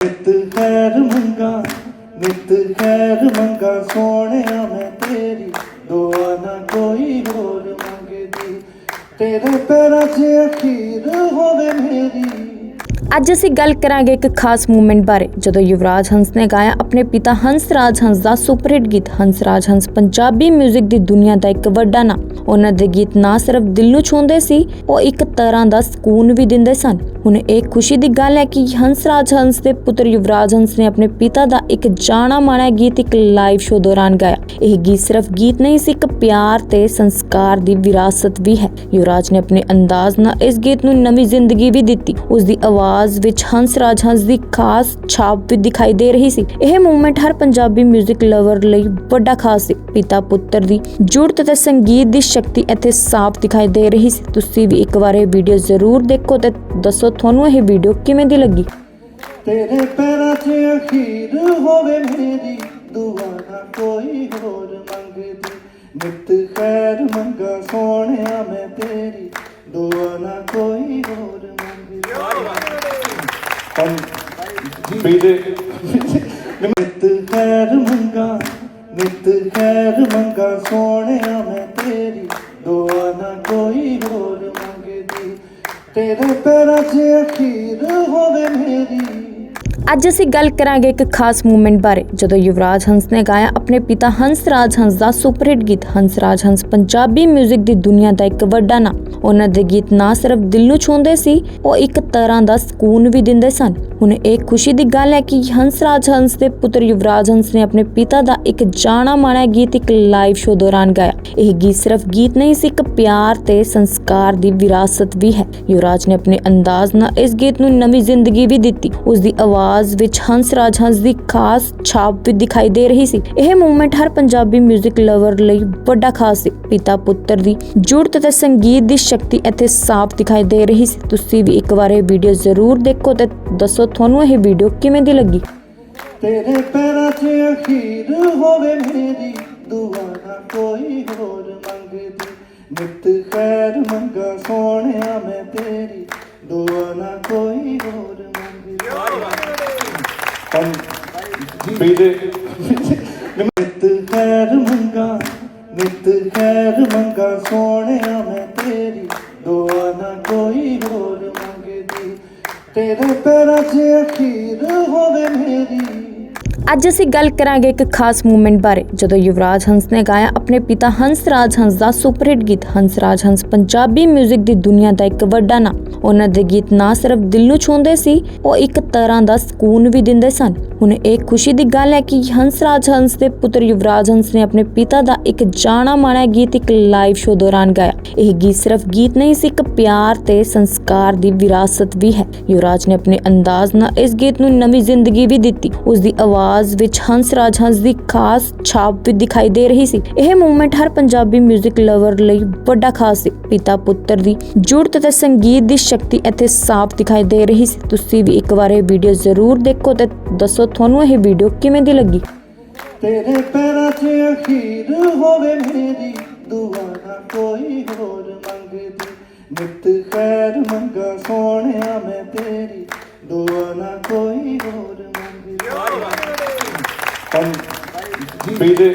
ਨਿਤ ਖੈਰ ਮੰਗਾ, ਨਿਤ ਖੈਰ ਮੰਗਾ, ਸੋਹਣਿਆ ਮੈਂ ਤੇਰੀ, ਦੁਆ ਨਾ ਕੋਈ ਹੋਰ ਮੰਗਦੀ ਤੇਰੇ ਪੈਰਾਂ 'ਚ ਅਖੀਰ ਹੋਵੇ ਮੇਰੀ। ਅੱਜ ਅਸੀਂ ਗੱਲ ਕਰਾਂਗੇ ਇੱਕ ਖਾਸ ਮੂਮੈਂਟ ਬਾਰੇ। ਜਦੋਂ ਯੁਵਰਾਜ ਹੰਸ ਨੇ ਗਾਇਆ ਆਪਣੇ ਪਿਤਾ ਹੰਸ ਰਾਜ ਹੰਸ ਦਾ ਸੁਪਰਹਿੱਟ ਗੀਤ, ਹੰਸ ਰਾਜ ਹੰਸ ਪੰਜਾਬੀ 뮤직 ਦੀ ਦੁਨੀਆ ਦਾ ਇੱਕ ਵੱਡਾ ਨਾਮ। ਉਹਨਾਂ ਦੇ ਗੀਤ ਨਾ ਸਿਰਫ ਦਿਲ ਨੂੰ ਛੂੰਹਦੇ ਸੀ, ਉਹ ਇੱਕ ਤਰ੍ਹਾਂ ਦਾ ਸਕੂਨ ਵੀ ਦਿੰਦੇ ਸਨ। ਹੁਣ ਇਹ ਖੁਸ਼ੀ ਦੀ ਗੱਲ ਹੈ ਕਿ ਹੰਸ ਹੰਸ ਦੇ ਪੁੱਤਰ ਯੁਵਰਾਜ ਹੰਸ ਨੇ ਆਪਣੇ ਪਿਤਾ ਦਾ ਇੱਕ ਜਾਣਾ ਮਾਣਾ ਗੀਤ ਇੱਕ ਲਾਈਵ ਸ਼ੋਅ ਦੌਰਾਨ ਗਾਇਆ। ਇਹ ਗੀਤ ਸਿਰਫ ਗੀਤ ਨਹੀਂ ਸੀ, ਇੱਕ ਪਿਆਰ ਤੇ ਸੰਸਕਾਰ ਦੀ ਵਿਰਾਸਤ ਵੀ ਹੈ। ਯੁਵਰਾਜ ਨੇ ਆਪਣੇ ਅੰਦਾਜ਼ ਨਾਲ ਇਸ ਗੀਤ ਨੂੰ ਨਵੀਂ ਜ਼ਿੰਦਗੀ ਵੀ ਦਿੱਤੀ। ਉਸ ਦੀ ਆਵਾਜ਼ ਵਿੱਚ ਹੰਸ ਰਾਜ ਹੰਸ ਦੀ ਖਾਸ ਛਾਪ ਵੀ ਦਿਖਾਈ ਦੇ ਰਹੀ ਸੀ। ਇਹ ਮੂਵਮੈਂਟ ਹਰ ਪੰਜਾਬੀ 뮤직 ਲਵਰ ਲਈ ਵੱਡਾ ਖਾਸ ਸੀ। ਪਿਤਾ ਪੁੱਤਰ ਦੀ ਜੁੜਤ ਤੇ ਸੰਗੀਤ ਦੀ ਸ਼ਕਤੀ ਇੱਥੇ ਸਾਫ਼ ਦਿਖਾਈ ਦੇ ਰਹੀ ਸੀ। ਤੁਸੀਂ ਵੀ ਇੱਕ ਵਾਰ ਇਹ ਵੀਡੀਓ ਜ਼ਰੂਰ ਦੇਖੋ ਤੇ ਦੱਸੋ ਤੁਹਾਨੂੰ ਇਹ ਵੀਡੀਓ ਕਿਵੇਂ ਦੀ ਲੱਗੀ? ਤੇਰੇ ਪੈਰਾਂ 'ਚ ਅਖੀਰ ਹੋਵੇ ਮੇਰੀ ਦੁਆ ਨਾ ਕੋਈ ਹੋਰ ਮੰਗਦੀ। ਨਿਤ ਖੈਰ ਮੰਗਾ ਸੋਹਣਿਆ ਮੈਂ ਤੇਰੀ ਦੁਆ ਨਾ ਕੋਈ ਹੋਰ ਮੰਗਦੀ। ਵੀਰੇ ਨਿਤ ਖੈਰ ਮੰਗਾ ਨਿਤ ਖੈਰ ਮੰਗਾ ਸੋਹਣਿਆ ਮੈਂ ਤੇਰੀ, ਦੁਆ ਨਾ ਕੋਈ ਹੋਰ ਮੰਗਦੀ। ਤੇਰੇ ਪੈਰਾਂ 'ਚ ਅਖੀਰ ਹੋਵੇ ਮੇਰੀ। ਅੱਜ ਅਸੀਂ ਗੱਲ ਕਰਾਂਗੇ ਇੱਕ ਖਾਸ ਮੂਵਮੈਂਟ ਬਾਰੇ, ਜਦੋਂ ਯੁਵਰਾਜ ਹੰਸ ਨੇ ਗਾਇਆ ਆਪਣੇ ਪਿਤਾ ਹੰਸ ਰਾਜ ਹੰਸ ਦਾ ਸੁਪਰਹਿੱਟ ਗੀਤ। ਹੰਸ ਹੰਸ ਪੰਜਾਬੀ 뮤직 ਦੀ ਦੁਨੀਆ ਦਾ ਇੱਕ ਵੱਡਾ ਨਾਮ। ਉਹਨਾਂ ਦੇ ਗੀਤ ਨਾ ਸਿਰਫ ਦਿਲ ਨੂੰ ਛੂੰਹਦੇ ਸੀ, ਉਹ ਇੱਕ ਤਰ੍ਹਾਂ ਦਾ ਸਕੂਨ ਵੀ ਦਿੰਦੇ ਸਨ। ਹੁਣ ਇਹ ਖੁਸ਼ੀ ਦੀ ਗੱਲ ਹੈ ਕਿ ਹੰਸ ਹੰਸ ਦੇ ਪੁੱਤਰ ਯੁਵਰਾਜ ਹੰਸ ਨੇ ਆਪਣੇ ਪਿਤਾ ਦਾ ਇੱਕ ਜਾਣਾ ਮਾਣਾ ਗੀਤ ਇੱਕ ਲਾਈਵ ਸ਼ੋਅ ਦੌਰਾਨ ਗਾਇਆ। ਇਹ ਗੀਤ ਸਿਰਫ ਗੀਤ ਨਹੀਂ ਸੀ, ਇੱਕ ਪਿਆਰ ਤੇ ਸੰਸਕਾਰ ਦੀ ਵਿਰਾਸਤ ਵੀ ਹੈ। ਯੁਵਰਾਜ ਨੇ ਆਪਣੇ ਅੰਦਾਜ਼ ਨਾਲ ਇਸ ਗੀਤ ਨੂੰ ਨਵੀਂ ਜ਼ਿੰਦਗੀ ਵੀ ਦਿੱਤੀ। ਉਸ ਦੀ ਆਵਾਜ਼ ਵਿੱਚ ਹੰਸ ਰਾਜ ਹੰਸ ਦੀ ਖਾਸ ਛਾਪ ਵੀ ਦਿਖਾਈ ਦੇ ਰਹੀ ਸੀ। ਇਹ ਮੂਵਮੈਂਟ ਹਰ ਪੰਜਾਬੀ 뮤직 ਲਵਰ ਲਈ ਵੱਡਾ ਖਾਸ ਸੀ। ਪਿਤਾ ਪੁੱਤਰ ਦੀ ਜੁੜਤ ਤੇ ਸੰਗੀਤ ਦੀ ਸ਼ਕਤੀ ਇੱਥੇ ਸਾਫ਼ ਦਿਖਾਈ ਦੇ ਰਹੀ ਸੀ। ਤੁਸੀਂ ਵੀ ਇੱਕ ਵਾਰ ਇਹ ਵੀਡੀਓ ਜ਼ਰੂਰ ਦੇਖੋ ਤੇ ਦੱਸੋ ਤੁਹਾਨੂੰ ਇਹ ਵੀਡੀਓ ਕਿਵੇਂ ਦੀ ਲੱਗੀ? ਤੇਰੇ ਪੈਰਾਂ 'ਚ ਅਖੀਰ ਹੋਵੇ ਮੇਰੀ ਦੁਆ ਨਾ ਕੋਈ ਹੋਰ ਮੰਗਦੀ। ਨਿਤ ਖੈਰ ਮੰਗਾ ਮੰਗਦੀ ਵੀਰੇ ਨਿਤ ਖੈਰ ਮੰਗਾ ਨਿਤ ਖੈਰ ਮੰਗਾ ਸੋਹਣਿਆ ਮੈਂ ਤੇਰੀ ਦੁਆ ਨਾ ਕੋਈ ਹੋਰ ਮੰਗਦੀ ਤੇਰੇ ਪੈਰਾਂ 'ਚ ਅਖੀਰ ਹੋਵੇ ਮੇਰੀ ਅੱਜ ਅਸੀਂ ਗੱਲ ਕਰਾਂਗੇ ਇੱਕ ਖਾਸ ਮੂਵਮੈਂਟ ਬਾਰੇ। ਜਦੋਂ ਯੁਵਰਾਜ ਹੰਸ ਨੇ ਗਾਇਆ, ਆਪਣੇ ਪਿਤਾ ਹੰਸ ਰਾਜ ਹੰਸ ਦਾ ਸੁਪਰਹਿੱਟ ਗੀਤ, ਹੰਸ ਹੰਸ ਪੰਜਾਬੀ 뮤직 ਦੀ ਦੁਨੀਆ ਦਾ ਇੱਕ ਵੱਡਾ ਨਾਮ। ਉਹਨਾਂ ਦੇ ਗੀਤ ਨਾ ਸਿਰਫ ਦਿਲ ਨੂੰ ਛੂੰਹਦੇ ਸੀ, ਉਹ ਇੱਕ ਤਰ੍ਹਾਂ ਦਾ ਸਕੂਨ ਵੀ ਦਿੰਦੇ ਸਨ। ਹੁਣ ਇਹ ਖੁਸ਼ੀ ਦੀ ਗੱਲ ਹੈ ਕਿ ਹੰਸ ਹੰਸ ਦੇ ਪੁੱਤਰ ਯੁਵਰਾਜ ਹੰਸ ਨੇ ਆਪਣੇ ਪਿਤਾ ਦਾ ਇੱਕ ਜਾਣਾ ਮਾਣਾ ਗੀਤ ਇੱਕ ਲਾਈਵ ਸ਼ੋਅ ਦੌਰਾਨ ਗਾਇਆ। ਇਹ ਗੀਤ ਸਿਰਫ ਗੀਤ ਨਹੀਂ ਸੀ, ਇੱਕ ਪਿਆਰ ਤੇ ਸੰਸਕਾਰ ਦੀ ਵਿਰਾਸਤ ਵੀ ਹੈ। ਯੁਵਰਾਜ ਨੇ ਆਪਣੇ ਅੰਦਾਜ਼ ਨਾਲ ਇਸ ਗੀਤ ਨੂੰ ਨਵੀਂ ਜ਼ਿੰਦਗੀ ਵੀ ਦਿੱਤੀ। ਉਸ ਦੀ ਆਵਾਜ਼ ਵਿੱਚ ਹੰਸ ਰਾਜ ਹੰਸ ਦੀ ਖਾਸ ਛਾਪ ਵੀ ਦਿਖਾਈ ਦੇ ਰਹੀ ਸੀ। ਇਹ ਮੂਵਮੈਂਟ ਹਰ ਪੰਜਾਬੀ 뮤직 ਲਵਰ ਲਈ ਵੱਡਾ ਖਾਸ ਸੀ। ਪਿਤਾ ਪੁੱਤਰ ਦੀ ਜੁੜਤ ਤੇ ਸੰਗੀਤ ਦੀ ਸ਼ਕਤੀ ਇੱਥੇ ਸਾਫ਼ ਦਿਖਾਈ ਦੇ ਰਹੀ ਸੀ। ਤੁਸੀਂ ਵੀ ਇੱਕ ਵਾਰ ਇਹ ਵੀਡੀਓ ਜ਼ਰੂਰ ਦੇਖੋ ਤੇ ਦੱਸੋ ਤੁਹਾਨੂੰ ਇਹ ਵੀਡੀਓ ਕਿਵੇਂ ਦੀ ਲੱਗੀ? ਤੇਰੇ ਪੈਰਾਂ 'ਚ ਅਖੀਰ ਹੋਵੇ ਮੇਰੀ ਦੁਆ ਨਾ ਕੋਈ ਹੋਰ ਮੰਗਦੀ। ਨਿਤ ਖੈਰ ਮੰਗਾ ਸੋਹਣਿਆ ਮੈਂ ਤੇਰੀ ਦੁਆ ਨਾ ਕੋਈ ਹੋਰ ਮੰਗਦੀ। ਵੀਰੇ